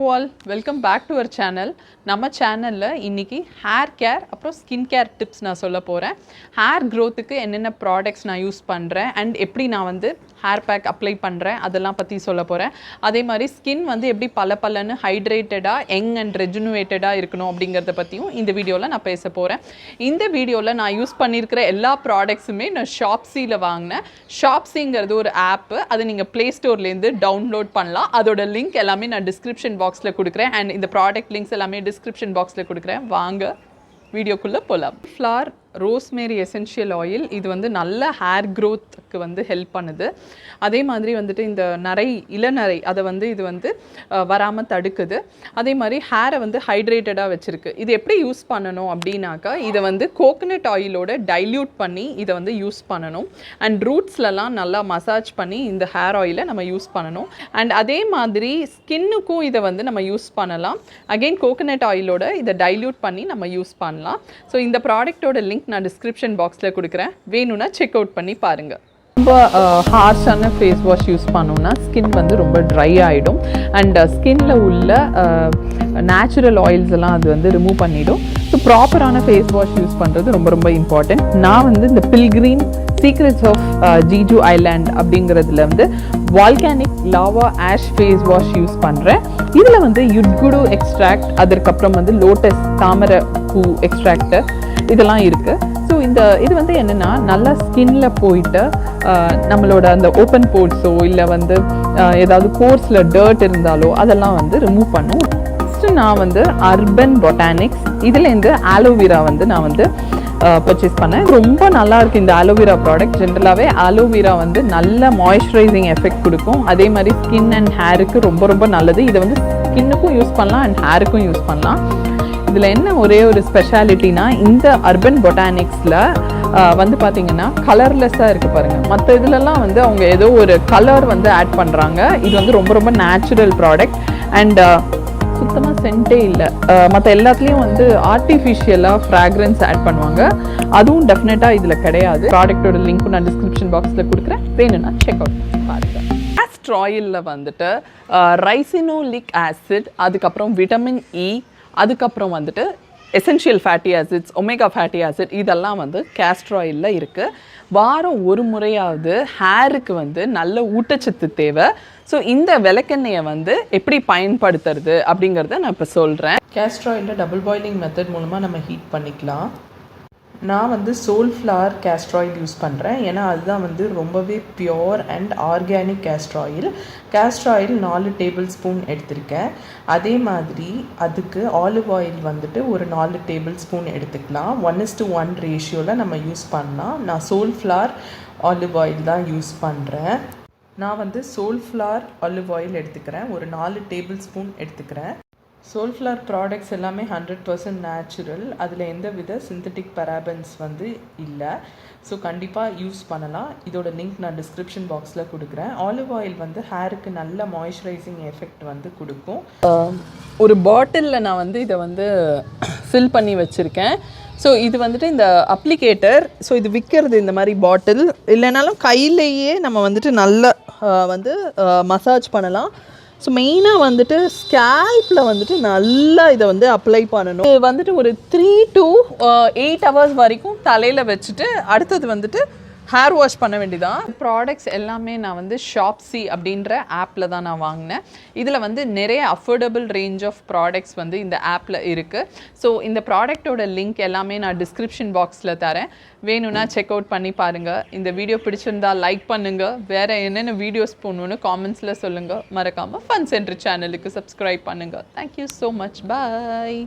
All welcome back to our channel நம்ம சேனலில் இன்னைக்கு ஹேர் கேர் அப்புறம் ஸ்கின் கேர் டிப்ஸ் நான் சொல்ல போகிறேன் ஹேர் க்ரோத்துக்கு என்னென்ன ப்ராடக்ட்ஸ் நான் யூஸ் பண்ணுறேன் அண்ட் எப்படி நான் வந்து ஹேர் பேக் அப்ளை பண்ணுறேன் அதெல்லாம் பற்றி சொல்ல போகிறேன் அதே மாதிரி ஸ்கின் வந்து எப்படி பல பலன்னு ஹைட்ரேட்டடாக யங் அண்ட் ரெஜுனுவேட்டடாக இருக்கணும் அப்படிங்கிறத பற்றியும் இந்த வீடியோவில் நான் பேச போகிறேன் இந்த வீடியோவில் நான் யூஸ் பண்ணியிருக்கிற எல்லா ப்ராடக்ட்ஸுமே நான் ஷாப்ஸியில் வாங்கினேன். ஷாப்ஸிங்கிறது ஒரு ஆப்பு அதை நீங்கள் ப்ளே ஸ்டோர்லேருந்து டவுன்லோட் பண்ணலாம். அதோட லிங்க் எல்லாமே நான் டிஸ்கிரிப்ஷன் பாக்ஸில் கொடுக்குறேன். அண்ட் இந்த ப்ராடக்ட் லிங்க்ஸ் எல்லாமே டிஸ்கிரிப்ஷன் பாக்ஸில் கொடுக்குறேன். வாங்க வீடியோக்குள்ளே போகலாம் ஃப்ளார் ரோஸ்மேரி எசென்ஷியல் ஆயில் இது வந்து நல்ல ஹேர் க்ரோத்துக்கு வந்து ஹெல்ப் பண்ணுது. அதே மாதிரி வந்துட்டு இந்த நரை இளநரை அதை வந்து இது வந்து வராமல் தடுக்குது. அதே மாதிரி ஹேரை வந்து ஹைட்ரேட்டடாக வச்சுருக்கு. இது எப்படி யூஸ் பண்ணணும் அப்படின்னாக்கா இதை வந்து கோகனட் ஆயிலோட டைல்யூட் பண்ணி இதை வந்து யூஸ் பண்ணணும். அண்ட் ரூட்ஸ்லலாம் நல்லா மசாஜ் பண்ணி இந்த ஹேர் ஆயிலை நம்ம யூஸ் பண்ணணும். அண்ட் அதே மாதிரி ஸ்கின்னுக்கும் இதை வந்து நம்ம யூஸ் பண்ணலாம். அகெயின் கோகனட் ஆயிலோட இதை டைல்யூட் பண்ணி நம்ம யூஸ் பண்ணலாம். ஸோ இந்த ப்ராடக்ட்டோட லிங்க் நான் டிஸ்கிரிப்ஷன் பாக்ஸில் கொடுக்குறேன். வேணும்னா செக் அவுட் பண்ணி பாருங்கள் ரொம்ப ஹார்ஷான ஃபேஸ் வாஷ் யூஸ் பண்ணோம்னா ஸ்கின் வந்து ரொம்ப ட்ரை ஆகிடும் அண்ட் ஸ்கின்ல உள்ள நேச்சுரல் ஆயில்ஸ் எல்லாம் அது வந்து ரிமூவ் பண்ணிடும். ஸோ ப்ராப்பரான ஃபேஸ் வாஷ் யூஸ் பண்ணுறது ரொம்ப ரொம்ப இம்பார்ட்டன்ட் நான் வந்து இந்த Pilgrim secrets of Jeju island அப்படிங்கிறதுல வந்து volcanic lava ash face wash use பண்ணுறேன் இதில் வந்து யுட்குடு எக்ஸ்ட்ராக்ட் அதற்கப்புறம் வந்து லோட்டஸ் தாமரை பூ எக்ஸ்ட்ராக்ட் இதெல்லாம் இருக்குது ஸோ இந்த இது வந்து என்னென்னா நல்லா ஸ்கின்ல போயிட்டு நம்மளோட அந்த ஓப்பன் போர்ட்ஸோ இல்லை வந்து ஏதாவது கோர்ஸில் டர்ட் இருந்தாலோ அதெல்லாம் வந்து ரிமூவ் பண்ணும் ஃபஸ்ட்டு நான் வந்து அர்பன் பொட்டானிக்ஸ் இதுலேருந்து ஆலோவேரா வந்து நான் வந்து Uh, பர்ச்சேஸ் பண்ணேன். ரொம்ப நல்லா இருக்குது இந்த அலோவேரா ப்ராடக்ட் ஜென்ரலாகவே அலோவேரா வந்து நல்ல மாய்ஸ்சரைசிங் எஃபெக்ட் கொடுக்கும். அதே மாதிரி ஸ்கின் அண்ட் ஹேருக்கு ரொம்ப ரொம்ப நல்லது. இதை வந்து ஸ்கின்னுக்கும் யூஸ் பண்ணலாம் அண்ட் ஹேருக்கும் யூஸ் பண்ணலாம். இதில் என்ன ஒரே ஒரு ஸ்பெஷாலிட்டினா இந்த அர்பன் பொட்டானிக்ஸில் uh, வந்து பார்த்தீங்கன்னா கலர்லெஸ்ஸாக இருக்குது பாருங்கள் மற்ற இதுலலாம் வந்து அவங்க ஏதோ ஒரு கலர் வந்து ஆட் பண்ணுறாங்க இது வந்து ரொம்ப ரொம்ப நேச்சுரல் ப்ராடக்ட் அண்ட் சுத்தமாக சென்ட்டே இல்லை. மற்ற எல்லாத்துலேயும் வந்து ஆர்டிஃபிஷியலாக ஃப்ராக்ரன்ஸ் ஆட் பண்ணுவாங்க. அதுவும் டெஃபினட்டாக இதில் கிடையாது. ப்ராடக்ட்டோட லிங்க்கும் நான் டிஸ்கிரிப்ஷன் பாக்ஸில் கொடுக்குறேன். வேணும்னா செக் அவுட் பாருங்கள் ஆஸ்ட்ர் ஆயிலில் வந்துட்டு ரைசினோலிக் ஆசிட் அதுக்கப்புறம் விட்டமின் இ e, அதுக்கப்புறம் வந்துட்டு essential fatty acids omega fatty acid இதெல்லாம் வந்து கேஸ்ட்ராயிலில் இருக்குது வாரம் ஒரு முறையாவது ஹேருக்கு வந்து நல்ல ஊட்டச்சத்து தேவை. ஸோ இந்த விளக்கெண்ணெயை வந்து எப்படி பயன்படுத்துறது அப்படிங்கிறத நான் இப்போ சொல்கிறேன் கேஸ்ட்ராயிலில் டபுள் பாயிலிங் மெத்தட் மூலமாக நம்ம ஹீட் பண்ணிக்கலாம். நான் வந்து சோல் ஃப்ளார் கேஸ்ட்ராயில் யூஸ் பண்ணுறேன் ஏன்னா அதுதான் வந்து ரொம்பவே pure and organic castor oil oil நாலு டேபிள் ஸ்பூன் எடுத்திருக்கேன். அதே மாதிரி அதுக்கு ஆலிவ் ஆயில் வந்துட்டு ஒரு நாலு டேபிள் ஸ்பூன் எடுத்துக்கலாம் ஒன் இஸ் டு ஒன் ரேஷியோவில் நம்ம யூஸ் பண்ணலாம் நான் சோல் ஃப்ளார் ஆலிவ் ஆயில் தான் யூஸ் பண்ணுறேன் நான் வந்து சோல் ஃப்ளார் ஆலிவ் ஆயில் எடுத்துக்கிறேன். ஒரு நாலு டேபிள் ஸ்பூன் எடுத்துக்கிறேன். சோல்ஃப்ளவர் ப்ராடக்ட்ஸ் எல்லாமே ஹண்ட்ரட் பர்சன்ட் நேச்சுரல் அதில் எந்த வித சிந்தட்டிக் பராபன்ஸ் வந்து இல்லை. ஸோ கண்டிப்பாக யூஸ் பண்ணலாம். இதோட லிங்க் நான் டிஸ்கிரிப்ஷன் பாக்ஸில் கொடுக்குறேன். ஆலிவ் ஆயில் வந்து ஹேருக்கு நல்ல மாய்ஸ்சரைசிங் எஃபெக்ட் வந்து கொடுக்கும். ஒரு பாட்டிலில் நான் வந்து இதை வந்து ஃபில் பண்ணி வச்சுருக்கேன். ஸோ இது வந்துட்டு இந்த அப்ளிகேட்டர் ஸோ இது விற்கிறது இந்த மாதிரி பாட்டில் இல்லைனாலும் கையிலேயே நம்ம வந்துட்டு நல்லா வந்து மசாஜ் பண்ணலாம். ஸோ மெயினாக வந்துட்டு ஸ்கேல்ப்பில் வந்துட்டு நல்லா இதை வந்து அப்ளை பண்ணணும். இது வந்துட்டு ஒரு த்ரீ டு எயிட் ஹவர்ஸ் வரைக்கும் தலையில் வச்சுட்டு அடுத்தது வந்துட்டு ஹேர் வாஷ் பண்ண வேண்டியதான் ப்ராடக்ட்ஸ் எல்லாமே நான் வந்து ஷாப்ஸி அப்படின்ற ஆப்பில் தான் நான் வாங்கினேன். இதில் வந்து நிறைய அஃபோர்டபுள் ரேஞ்ச் ஆஃப் ப்ராடக்ட்ஸ் வந்து இந்த ஆப்பில் இருக்குது ஸோ இந்த ப்ராடக்ட்டோட லிங்க் எல்லாமே நான் டிஸ்கிரிப்ஷன் பாக்ஸில் தரேன். வேணும்னா செக் அவுட் பண்ணி பாருங்கள் இந்த வீடியோ பிடிச்சிருந்தா லைக் பண்ணுங்கள் வேறு என்னென்ன வீடியோஸ் போடணுன்னு காமெண்ட்ஸில் சொல்லுங்கள் மறக்காமல் ஃபன் சென்டர் சேனலுக்கு சப்ஸ்கிரைப் பண்ணுங்கள் thank you so much bye